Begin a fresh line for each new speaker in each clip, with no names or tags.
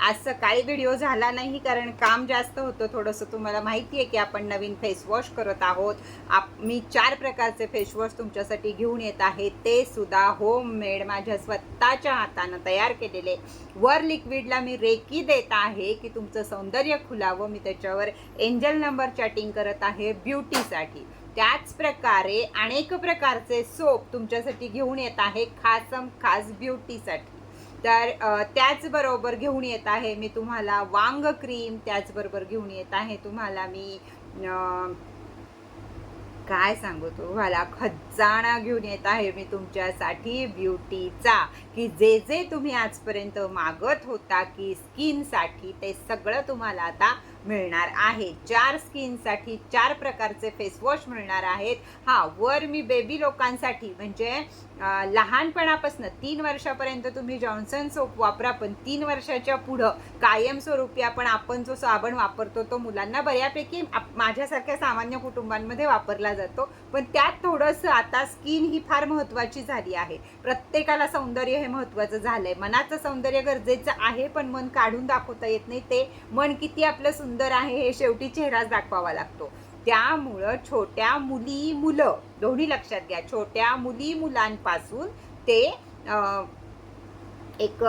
आज सकाळी व्हिडिओ झाला नाही कारण काम जास्त होतं थोडंसं. तुम्हाला माहिती आहे की आपण नवीन फेसवॉश करत आहोत. आप मी चार प्रकारचे फेसवॉश तुमच्यासाठी घेऊन येत आहे. ते सुद्धा होम मेड माझ्या स्वतःच्या हातानं तयार केलेले. वर लिक्विडला मी रेकी देत आहे की तुमचं सौंदर्य खुलावं. मी त्याच्यावर एंजल नंबर चॅटिंग करत आहे ब्युटीसाठी त्याच प्रकारे अनेक प्रकारचे सोप तुमच्यासाठी घेऊन येत आहे खासम खास ब्युटीसाठी तर त्याचबरोबर घेऊन येत आहे मी तुम्हाला वांग क्रीम त्याचबरोबर घेऊन येत आहे तुम्हाला मी काय सांगू तुम्हाला? खजाना घेऊन येत आहे मी तुमच्यासाठी ब्युटीचा. की जे जे तुम्ही आजपर्यंत मागत होता की स्किनसाठी ते सगळं तुम्हाला आता मिळणार आहे. चार स्किनसाठी चार प्रकारचे फेसवॉश मिळणार आहेत. हा वर मी बेबी लोकांसाठी म्हणजे लहानपणापासून तीन वर्षापर्यंत तुम्ही जॉन्सन सोप वापरा पण तीन वर्षाच्या पुढं कायमस्वरूपी आपण आपण जो साबण वापरतो तो मुलांना बऱ्यापैकी माझ्यासारख्या सामान्य कुटुंबांमध्ये वापरला जातो. पण त्यात थोडंसं आता स्किन ही फार महत्त्वाची झाली आहे. प्रत्येकाला सौंदर्य हे महत्त्वाचं झालंय. मनाचं सौंदर्य गरजेचं आहे पण मन काढून दाखवता येत नाही. ते मन किती आपलं सुंदर आहे हे शेवटी चेहराच दाखवावा लागतो. त्यामुळं छोट्या मुली मुलं दोन्ही लक्षात घ्या छोट्या मुली मुलांपासून ते एक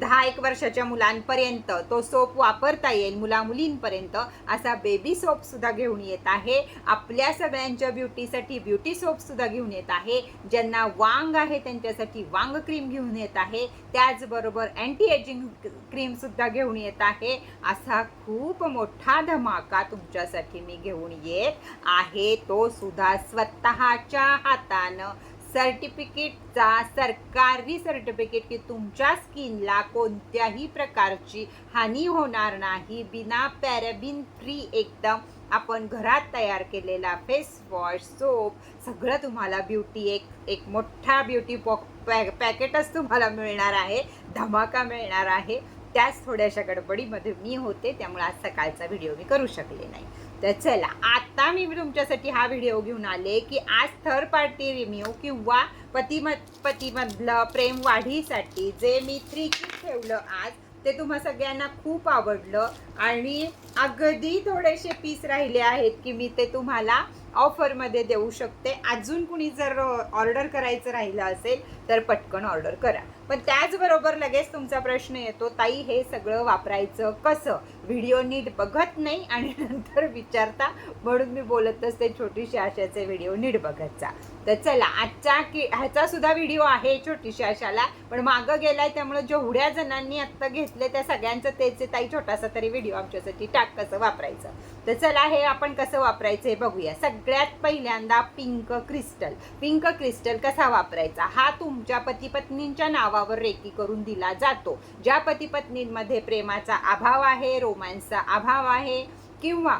दहा एक वर्षाच्या मुलांपर्यंत तो सोप वापरता येईल मुलामुलींपर्यंत असा बेबी सोपसुद्धा घेऊन येत आहे. आपल्या सगळ्यांच्या ब्युटीसाठी ब्युटी सोपसुद्धा घेऊन येत आहे. ज्यांना वांग आहे त्यांच्यासाठी वांग क्रीम घेऊन येत आहे. त्याचबरोबर अँटी एजिंग क्रीमसुद्धा घेऊन येत आहे. असा खूप मोठा धमाका तुमच्यासाठी मी घेऊन येत आहे. तो सुद्धा स्वतःच्या हातानं सर्टिफिकेटचा सरकारी सर्टिफिकेट की तुमच्या स्किनला कोणत्याही प्रकारची हानी होणार नाही. बिना पॅराबिन फ्री एकदम आपण घरात तयार केलेला फेस वॉश सोप सगळं तुम्हाला ब्युटी एक एक मोठा ब्युटी पॉक पॅ पॅकेटच तुम्हाला मिळणार आहे. धमाका मिळणार आहे. त्याच थोड्याशा गडबडीमध्ये मी होते त्यामुळे आज सकाळचा व्हिडिओ मी करू शकले नाही. तर चला आता मी तुमच्यासाठी हा व्हिडिओ घेऊन आले की आज थर्ड पार्टी रिम्यू किंवा पतीम पतीमधलं प्रेम वाढीसाठी जे मी थ्री किट ठेवलं आज ते तुम्हा सगळ्यांना खूप आवडलं आणि अगदी थोडेसे पीस राहिले आहेत की मी ते तुम्हाला ऑफरमध्ये देऊ शकते. अजून कुणी जर ऑर्डर करायचं राहिलं असेल तर पटकन ऑर्डर करा. पण त्याचबरोबर लगेच तुमचा प्रश्न येतो ताई हे सगळं वापरायचं कसं? व्हिडिओ नीट बघत नाही आणि नंतर विचारता म्हणून मी बोलत असते छोटीशी आशाचे व्हिडिओ नीट बघत जा. तर चला आजचा की ह्याचा सुद्धा व्हिडिओ आहे छोटीशी आशाला पण मागं गेलाय त्यामुळे जेवढ्या जणांनी आत्ता घेतले त्या सगळ्यांचं तेच ताई छोटासा तरी व्हिडिओ आमच्यासाठी टाक कसं वापरायचं. तर चला हे आपण कसं वापरायचं हे बघूया. सगळ्यात पहिल्यांदा पिंक क्रिस्टल. पिंक क्रिस्टल कसा वापरायचा? हा तुम तुमच्या पतीपत्नींच्या नावावर रेकी करून दिला जातो. ज्या पतीपत्नींमध्ये प्रेमाचा अभाव आहे रोमॅन्सचा अभाव आहे किंवा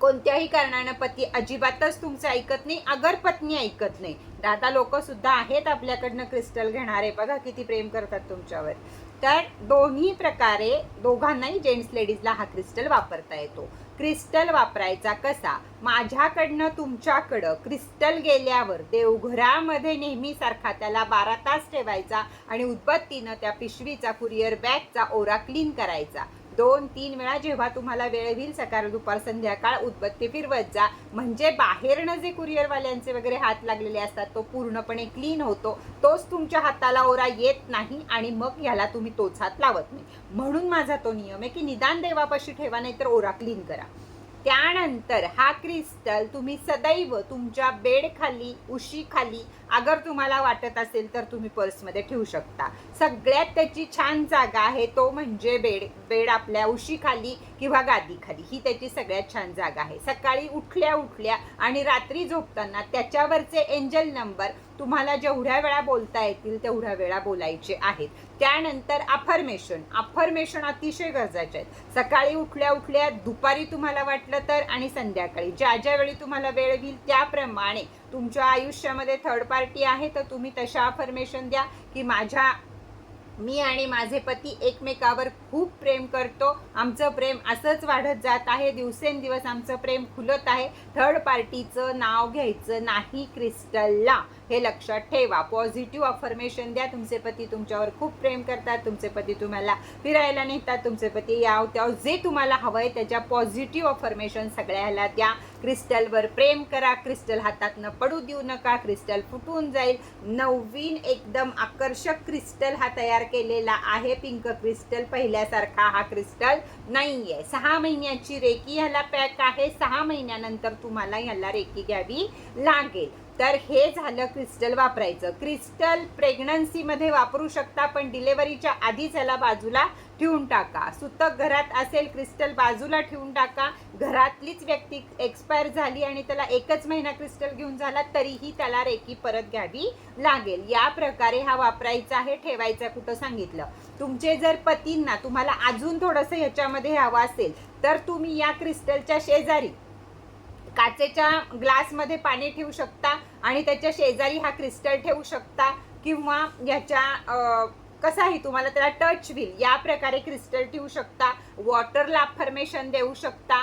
कोणत्याही कारणानं पती अजिबातच तुमचं ऐकत नाही अगर पत्नी ऐकत नाही. दादा लोक सुद्धा आहेत आपल्याकडनं क्रिस्टल घेणारे. बघा किती प्रेम करतात तुमच्यावर. तर दोन्ही प्रकारे दोघांनाही जेंट्स लेडीजला हा क्रिस्टल वापरता येतो. क्रिस्टल वापरायचा कसा? माझ्याकडनं तुमच्याकडं क्रिस्टल गेल्यावर देवघरामध्ये नेहमीसारखा त्याला बारा तास ठेवायचा आणि उदबत्तीनं त्या पिशवीचा कुरिअर बॅगचा ओरा क्लीन करायचा. दोन तीन वेळा जेव्हा तुम्हाला वेळ होईल सकाळ दुपार संध्याकाळ उदबत्ती फिरवत जा. म्हणजे बाहेरनं जे कुरिअरवाल्यांचे वगैरे हात लागलेले असतात तो पूर्णपणे क्लीन होतो. तोच तुमच्या हाताला ओरा येत नाही आणि मग ह्याला तुम्ही तोच हात लावत नाही. म्हणून माझा तो नियम आहे की निदान देवापाशी ठेवा नाही तर ओरा क्लीन करा. त्यानंतर हा क्रिस्टल तुम्ही सदैव तुमच्या बेडखाली उशीखाली अगर तुम्हाला वाटत असेल तर तुम्ही पर्समध्ये ठेवू शकता. सगळ्यात त्याची छान जागा आहे तो म्हणजे बेड बेड आपल्या उशीखाली किंवा गादीखाली. ही त्याची सगळ्यात छान जागा आहे. सकाळी उठल्या उठल्या आणि रात्री झोपताना त्याच्यावरचे एंजल नंबर तुम्हाला जेवढ्या वेळा बोलता येतील तेवढ्या वेळा बोलायचे आहेत. त्यानंतर अफर्मेशन अफर्मेशन अतिशय गरजेचे आहेत. सकाळी उठल्या उठल्या दुपारी तुम्हाला वाटलं तर आणि संध्याकाळी. ज्या ज्या वेळी तुम्हाला वेळ होईल त्याप्रमाणे तुमच्या आयुष्यामध्ये थर्ड पार्टी आहे तर तुम्ही तशा अफर्मेशन द्या की माझ्या मी आणि माझे पती एकमेकावर खूप प्रेम करतो. आमचं प्रेम असंच वाढत जात आहे. दिवसेंदिवस आमचं प्रेम खुलत आहे. थर्ड पार्टीचं नाव घ्यायचं नाही क्रिस्टलला हे लक्षात ठेवा. पॉझिटिव्ह अफर्मेशन द्या. तुमचे पती तुमच्यावर खूप प्रेम करतात. तुमचे पती तुम्हाला फिरायला नेतात. तुमचे पती याव त्याव जे तुम्हाला हवं आहे त्याच्या पॉझिटिव्ह अफर्मेशन सगळ्याला द्या. क्रिस्टलवर प्रेम करा. क्रिस्टल हातातनं पडू देऊ नका. क्रिस्टल फुटून जाईल. नवीन एकदम आकर्षक क्रिस्टल हा तयार केलेला आहे. पिंक क्रिस्टल पहिल्यासारखा हा क्रिस्टल नाही आहे सहा महिन्याची रेकी ह्याला पॅक आहे. सहा महिन्यानंतर तुम्हाला ह्याला रेकी घ्यावी लागेल. तर हे झालं क्रिस्टल वापरायचं. क्रिस्टल प्रेग्नन्सीमध्ये वापरू शकता पण डिलेवरीच्या आधीच ह्याला बाजूला ठेवून टाका. सुतक घरात असेल क्रिस्टल बाजूला ठेवून टाका. घरातलीच व्यक्ती एक्सपायर झाली आणि त्याला एकच महिना क्रिस्टल घेऊन झाला तरीही त्याला रेकी परत घ्यावी लागेल. या प्रकारे हा वापरायचा आहे ठेवायचा कुठं सांगितलं. तुमचे जर पतींना तुम्हाला अजून थोडंसं ह्याच्यामध्ये हवं असेल तर तुम्ही या क्रिस्टलच्या शेजारी काचेच्या ग्लासमध्ये पाणी ठेवू शकता. आणि त्याच्या शेजारी हा क्रिस्टल ठेवू शकता किंवा याच्या कसाही तुम्हाला त्याला टच व्हील या प्रकारे क्रिस्टल ठेवू शकता वॉटरला फर्मेशन देऊ शकता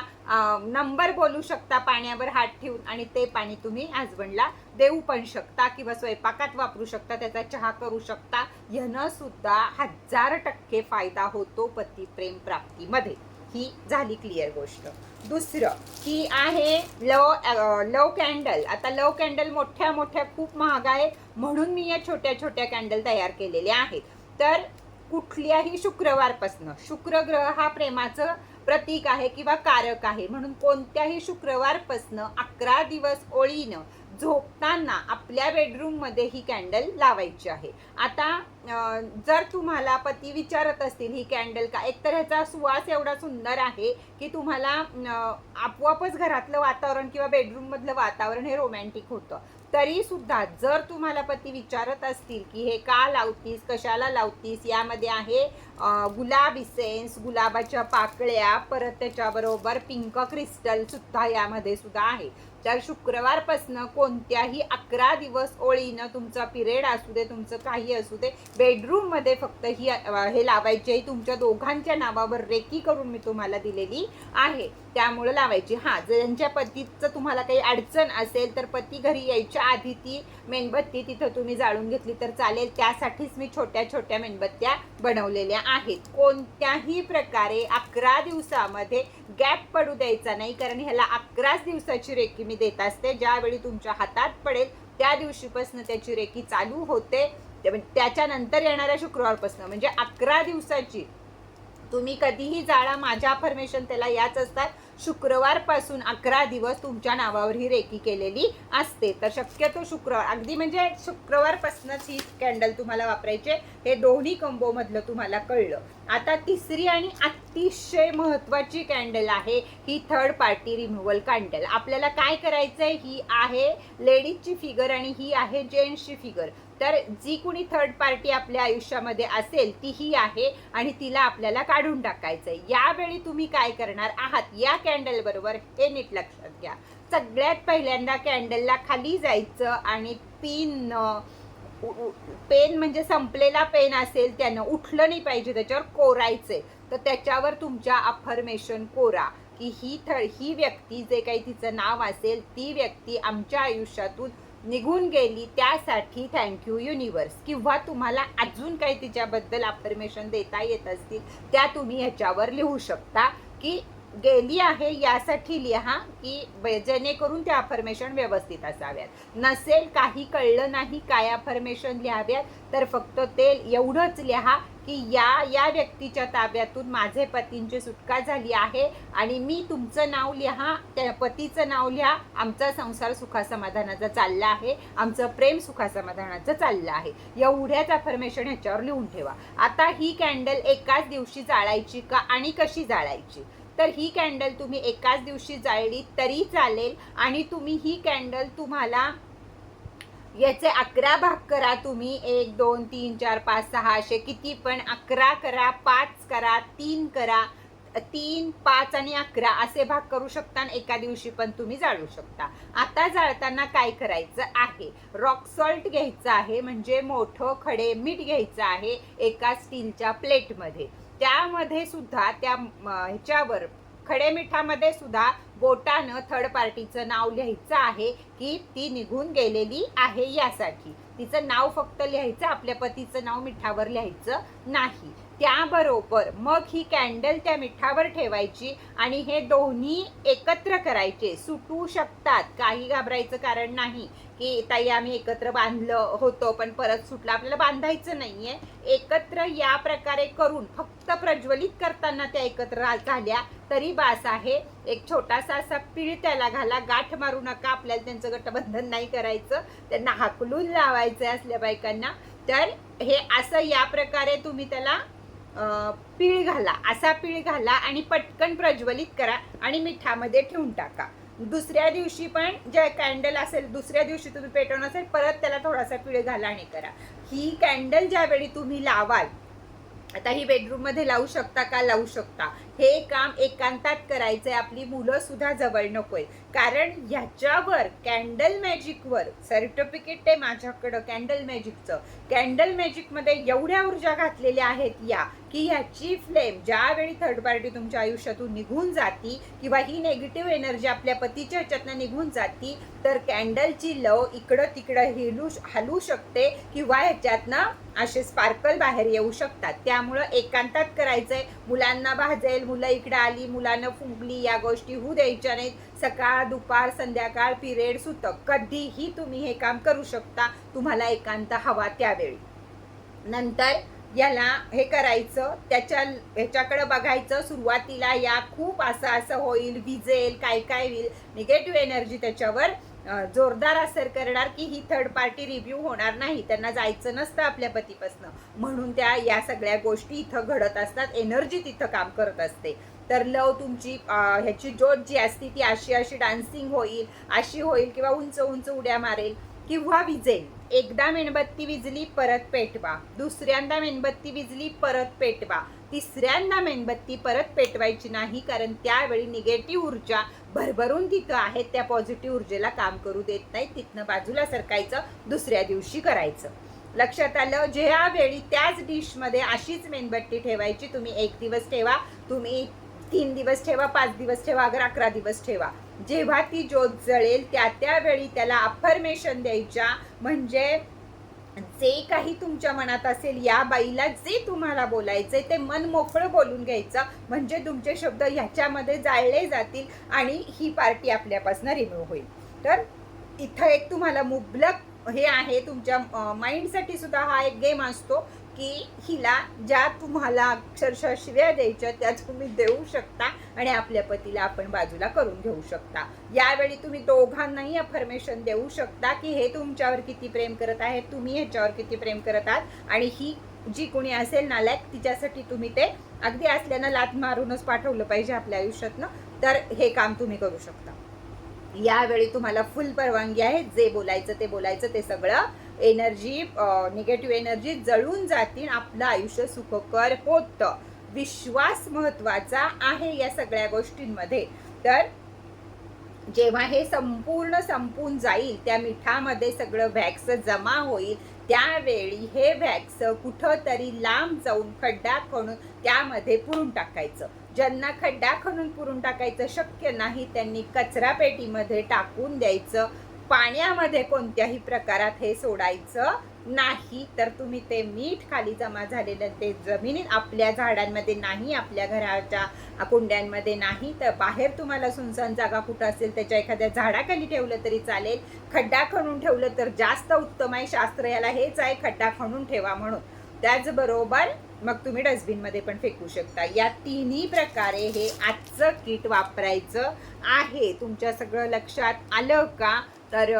नंबर बोलू शकता पाण्यावर हात ठेवून आणि ते पाणी तुम्ही हजबंडला देऊ पण शकता किंवा स्वयंपाकात वापरू शकता त्याचा चहा करू शकता. ह्यानं सुद्धा हजार टक्के फायदा होतो पतीप्रेम प्राप्तीमध्ये. ही झाली क्लिअर गोष्ट. दुसरं की आहे लव लव कॅन्डल आता लव कॅन्डल मोठ्या मोठ्या खूप महाग आहेत म्हणून मी या छोट्या छोट्या कॅन्डल तयार केलेल्या आहेत. तर कुठल्याही शुक्रवारपासनं शुक्र ग्रह हा प्रेमाचं प्रतीक आहे किंवा कारक आहे. म्हणून कोणत्याही शुक्रवारपासनं अकरा दिवस ओळीनं झोपताना आपल्या बेडरूममध्ये ही कॅन्डल लावायची आहे. आता जर तुम्हाला पती विचारत असतील ही कॅन्डल का एकतर ह्याचा सुवास एवढा सुंदर आहे की तुम्हाला आपोआपच घरातलं वातावरण किंवा बेडरूममधलं वातावरण हे रोमॅन्टिक होतं. तरी सुद्धा जर तुम्हाला पती विचारत असतील की हे का लावतीस? कशाला लावतीस? यामध्ये आहे गुलाब इसेन्स गुलाबाच्या पाकळ्या परत त्याच्याबरोबर पिंक क्रिस्टल सुद्धा यामध्ये सुद्धा आहे. तर शुक्रवारपासनं कोणत्याही अकरा दिवस ओळीनं तुमचा पिरियड असू दे तुमचं काही असू दे बेडरूममध्ये फक्त ही हे लावायची आहे. तुमच्या दोघांच्या नावावर रेकी करून मी तुम्हाला दिलेली आहे. त्यामुळं लावायची. हां जर यांच्या पतीचं तुम्हाला काही अडचण असेल तर पती घरी यायच्या आधी ती मेणबत्ती तिथं तुम्ही जाळून घेतली तर चालेल. त्यासाठीच मी छोट्या छोट्या मेणबत्त्या बनवलेल्या आहेत. कोणत्याही प्रकारे अकरा दिवसामध्ये गॅप पडू द्यायचा नाही कारण ह्याला अकराच दिवसाची रेकी मी देत असते ज्यावेळी तुमच्या हातात पडेल त्या दिवशीपासून त्याची रेकी चालू होते. त्याच्यानंतर येणाऱ्या शुक्रवारपासून म्हणजे अकरा दिवसाची तुम्ही कधीही जाळा माझ्या फॉर्मेशन त्याला याच असतात. शुक्रवारपासून अकरा दिवस तुमच्या नावावर ही रेकी केलेली असते. तर शक्यतो शुक्रवार अगदी म्हणजे शुक्रवारपासूनच ही कॅन्डल तुम्हाला वापरायचे. हे दोन्ही कंबोमधलं तुम्हाला कळलं. आता तिसरी आणि अतिशय महत्त्वाची कॅन्डल आहे ही थर्ड पार्टी रिमूव्हल कॅन्डल आपल्याला काय करायचं आहे ही आहे लेडीजची फिगर आणि ही आहे जेंट्सची फिगर तर जी कुणी थर्ड पार्टी आपल्या आयुष्यामध्ये असेल ती ही आहे आणि तिला आपल्याला काढून टाकायचं आहे यावेळी तुम्ही काय करणार आहात? या कॅन्डल बरोबर हे नीट लक्षात घ्या. सगळ्यात पहिल्यांदा कॅन्डलला खाली जायचं आणि पिन पेन म्हणजे संपलेला पेन असेल त्यानं उठलं नाही पाहिजे त्याच्यावर कोरायचे तर त्याच्यावर तुमच्या अफर्मेशन कोरा की ही थ ही व्यक्ती जे काही तिचं नाव असेल ती व्यक्ती आमच्या आयुष्यातून निघून गेली त्यासाठी थँक्यू युनिवर्स किंवा तुम्हाला अजून काही तिच्याबद्दल अफर्मेशन देता येत असतील त्या तुम्ही ह्याच्यावर लिहू शकता. की गेली आहे यासाठी लिहा की जेणेकरून त्या अफर्मेशन व्यवस्थित असाव्यात. नसेल काही कळलं नाही काय अफर्मेशन लिहाव्यात तर फक्त ते एवढंच लिहा की या या व्यक्तीच्या ताब्यातून माझे पतींची सुटका झाली आहे आणि मी तुमचं नाव लिहा त्या पतीचं नाव लिहा. आमचा संसार सुखासमाधानाचा चालला आहे. आमचं प्रेम सुखासमाधानाचं चाललं आहे. एवढ्याच अफर्मेशन ह्याच्यावर लिहून ठेवा. आता ही कॅन्डल एकाच दिवशी जाळायची का आणि कशी जाळायची? तर ही कॅन्डल तुम्ही एकाच दिवशी जाळली तरी चालेल आणि तुम्ही ही कॅन्डल तुम्हाला याचे अकरा भाग करा तुम्ही. एक दोन तीन चार पाच सहा असे किती पण अकरा करा पाच करा तीन करा तीन पाच आणि अकरा असे भाग करू शकता आणि एका दिवशी पण तुम्ही जाळू शकता. आता जाळताना काय करायचं आहे? रॉक सॉल्ट घ्यायचं आहे म्हणजे मोठं खडे मीठ घ्यायचं आहे एका स्टीलच्या प्लेटमध्ये त्यामध्ये सुद्धा त्या ह्याच्यावर खडे मिठामध्ये सुद्धा बोटानं थर्ड पार्टीचं नाव लिहायचं आहे की ती निघून गेलेली आहे यासाठी. तिचं नाव फक्त लिहायचं आपल्या पतीचं नाव मिठावर लिहायचं नाही. त्याबरोबर मग ही कॅन्डल त्या मिठावर ठेवायची आणि हे दोन्ही एकत्र करायचे. सुटू शकतात. काही घाबरायचं कारण नाही. की ताई आम्ही एकत्र बांधलं होतो पण परत सुटलं. आपल्याला बांधायचं नाहीये. एकत्र या प्रकारे करून फक्त प्रज्वलित करताना त्या एकत्र झाल्या तरी बास आहे. एक छोटासा असा पीळ त्याला घाला गाठ मारू नका आपल्याला त्यांचं गटबंधन नाही करायचं. त्यांना हाकलून लावायचं असल्या बायकांना. तर हे असं या प्रकारे तुम्ही त्याला पीळ घाला. असा पीळ घाला आणि पटकन प्रज्वलित करा आणि मिठामध्ये ठेवून टाका. दुसऱ्या दिवशी पण जे कॅन्डल असेल दुसऱ्या दिवशी तुम्ही पेटवून असेल परत त्याला थोडासा पिळे घाला आणि करा. ही कॅन्डल ज्यावेळी तुम्ही लावाल आता ही बेडरूममध्ये लावू शकता का? लावू शकता. हे काम एकांतात करायचंय. आपली मुलं सुद्धा जवळ नकोय. कारण ह्याच्यावर कॅन्डल मॅजिकवर सर्टिफिकेट आहे माझ्याकडं कॅन्डल मॅजिकचं कॅन्डल मॅजिकमध्ये एवढ्या ऊर्जा घातलेल्या आहेत या की ह्याची फ्लेम ज्यावेळी थर्ड पार्टी तुमच्या आयुष्यातून निघून जाती किंवा ही नेगेटिव्ह एनर्जी आपल्या पतीच्या ह्याच्यातनं निघून जाती तर कॅन्डलची लव इकडं तिकडं हिलू हलू शकते किंवा ह्याच्यातनं असे स्पार्कल बाहेर येऊ शकतात. त्यामुळं एकांतात करायचंय. मुलांना भाजेल मुलं इकडे आली मुलांना फुगली या गोष्टी होऊ द्यायच्या नाहीत. सकाळ दुपार संध्याकाळ पिरियड सुतक कधीही तुम्ही हे काम करू शकता. तुम्हाला एकांत हवा त्यावेळी. नंतर याला हे करायचं त्याच्या ह्याच्याकडं बघायचं सुरुवातीला या खूप असं असं होईल विजेल काय काय होईल. निगेटिव्ह एनर्जी त्याच्यावर जोरदार असर करणार की ही थर्ड पार्टी रिव्ह्यू होणार नाही. त्यांना जायचं नसतं आपल्या पतीपासनं. म्हणून त्या या सगळ्या गोष्टी इथं घडत असतात. एनर्जी तिथं काम करत असते. तर लव तुमची ह्याची ज्योत जी असते ती अशी अशी डान्सिंग होईल अशी होईल किंवा उंच उंच उड्या मारेल. किंवा विजेल. एकदा मेणबत्ती विजली परत पेटवा. दुसऱ्यांदा मेणबत्ती विजली परत पेटवा. तिसऱ्यांदा मेणबत्ती परत पेटवायची नाही कारण त्यावेळी निगेटिव्ह ऊर्जा भरभरून तिथं आहेत त्या पॉझिटिव्ह ऊर्जेला काम करू देत नाही. तिथनं बाजूला सरकायचं दुसऱ्या दिवशी करायचं. लक्षात आलं? ज्यावेळी त्याच डिशमध्ये अशीच मेणबत्ती ठेवायची तुम्ही एक दिवस ठेवा तुम्ही तीन दिवस ठेवा पाच दिवस ठेवा अगर अकरा दिवस ठेवा. जेव्हा ती ज्योत जळेल त्या त्यावेळी त्याला अफर्मेशन द्यायच्या. म्हणजे जे काही तुमच्या मनात असेल या बाईला जे तुम्हाला बोलायचं ते मन मोकळं बोलून घ्यायचं. म्हणजे तुमचे शब्द ह्याच्यामध्ये जाळले जातील आणि ही पार्टी आपल्यापासून रिमूव्ह होईल. तर इथं एक तुम्हाला मुबलक हे आहे तुमच्या माइंडसाठी सुद्धा हा एक गेम असतो. की हिला ज्या तुम्हाला अक्षरशः शिव्या द्यायच्या त्या तुम्ही देऊ शकता आणि आपल्या पतीला आपण बाजूला करून घेऊ शकता. यावेळी तुम्ही दोघांनाही अफर्मेशन देऊ शकता की हे तुमच्यावर किती प्रेम करत आहे तुम्ही ह्याच्यावर किती प्रेम करत आहात आणि ही जी कोणी असेल नालायक तिच्यासाठी तुम्ही ते अगदी असल्यानं लात मारूनच पाठवलं पाहिजे आपल्या आयुष्यातनं. तर हे काम तुम्ही करू शकता. यावेळी तुम्हाला फुल परवानगी आहे जे बोलायचं ते बोलायचं ते सगळं एनर्जी निगेटिव्ह एनर्जी जळून जातील आपलं आयुष्य सुखकर होतं. विश्वास महत्त्वाचा आहे या सगळ्या गोष्टींमध्ये. तर जेव्हा हे संपूर्ण संपून जाईल त्या मिठामध्ये सगळं व्हॅक्स जमा होईल त्यावेळी हे व्हॅक्स कुठंतरी लांब जाऊन खड्डा खणून त्यामध्ये पुरून टाकायचं. ज्यांना खड्डा खणून पुरून टाकायचं शक्य नाही त्यांनी कचरापेटीमध्ये टाकून द्यायचं. पाण्यामध्ये कोणत्याही प्रकारात हे सोडायचं नाही. तर तुम्ही ते मीठ खाली जमा झालेलं ते जमिनीत आपल्या झाडांमध्ये नाही आपल्या घराच्या कुंड्यांमध्ये नाही. तर बाहेर तुम्हाला सुनसान जागा कुठं असेल त्याच्या एखाद्या झाडाखाली ठेवलं तरी चालेल. खड्डा खणून ठेवलं तर जास्त उत्तम आहे. शास्त्र याला हेच आहे खड्डा खणून ठेवा म्हणून. त्याचबरोबर मग तुम्ही डस्टबिनमध्ये पण फेकू शकता. या तिन्ही प्रकारे हे आजचं किट वापरायचं आहे. तुमच्या सगळं लक्षात आलं का? तर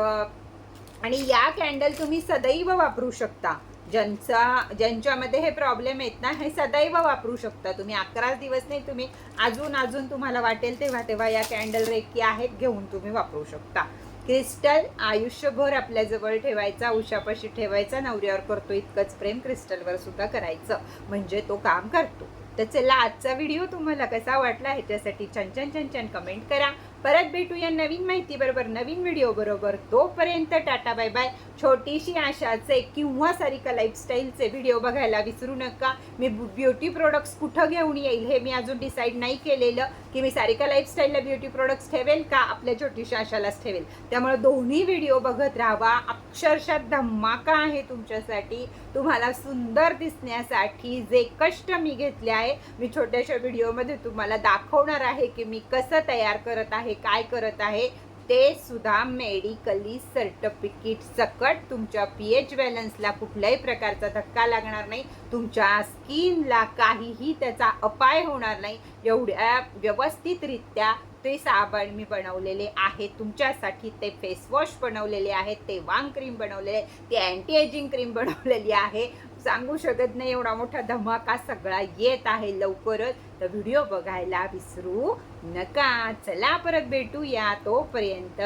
आणि या कॅन्डल तुम्ही सदैव वापरू शकता. ज्यांचा ज्यांच्यामध्ये हे प्रॉब्लेम येत ना हे सदैव वापरू शकता तुम्ही. अकरा दिवस नाही तुम्ही अजून अजून तुम्हाला वाटेल तेव्हा तेव्हा या कॅन्डल रेकी आहेत घेऊन तुम्ही वापरू शकता. क्रिस्टल आयुष्यभर आपल्या जवळ ठेवायचा उशापाशी ठेवायचा नवऱ्यावर करतो इतकंच प्रेम क्रिस्टलवर सुद्धा करायचं. म्हणजे तो काम करतो. तर चला आजचा व्हिडिओ तुम्हाला कसा वाटला ह्याच्यासाठी छान छान छान छान कमेंट करा. परत भेटूया नवीन माहिती बरोबर नवीन व्हिडिओ बरोबर. तोपर्यंत टाटा बाय बाय छोटीशी आशाचे किंवा सारिका लाईफस्टाईलचे व्हिडिओ बघायला विसरू नका. मी ब्युटी प्रोडक्ट्स कुठं घेऊन येईल हे मी अजून डिसाईड नाही केलेलं. की मी सारिका लाईफस्टाईलला ब्युटी प्रोडक्ट्स ठेवेल का आपल्या छोटीशा अशालाच ठेवेल त्यामुळे दोन्ही व्हिडिओ बघत राहावा. अक्षरशः धमाका आहे तुमच्यासाठी. तुम्हाला सुंदर दिसण्यासाठी जे कष्ट मी घेतले आहे मी छोट्याशा व्हिडिओमध्ये तुम्हाला दाखवणार आहे की मी कसं तयार करत आहे काय करत आहे. ते सुद्धा मेडिकली सर्टिफिकेट सकट. तुमच्या पी एच बॅलन्सला कुठल्याही प्रकारचा धक्का लागणार नाही. तुमच्या स्किनला काहीही त्याचा अपाय होणार नाही. एवढ्या व्यवस्थितरित्या ते साबण मी बनवलेले आहेत. तुमच्यासाठी ते फेसवॉश बनवलेले आहेत. ते वांग क्रीम बनवलेले ते अँटी एजिंग क्रीम बनवलेली आहे. सांगू शकत नाही. एवढा मोठा धमाका सगळा येत आहे लवकरच. तर व्हिडिओ बघायला विसरू नका. चला परत भेटूया तोपर्यंत.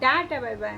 Tata bye bye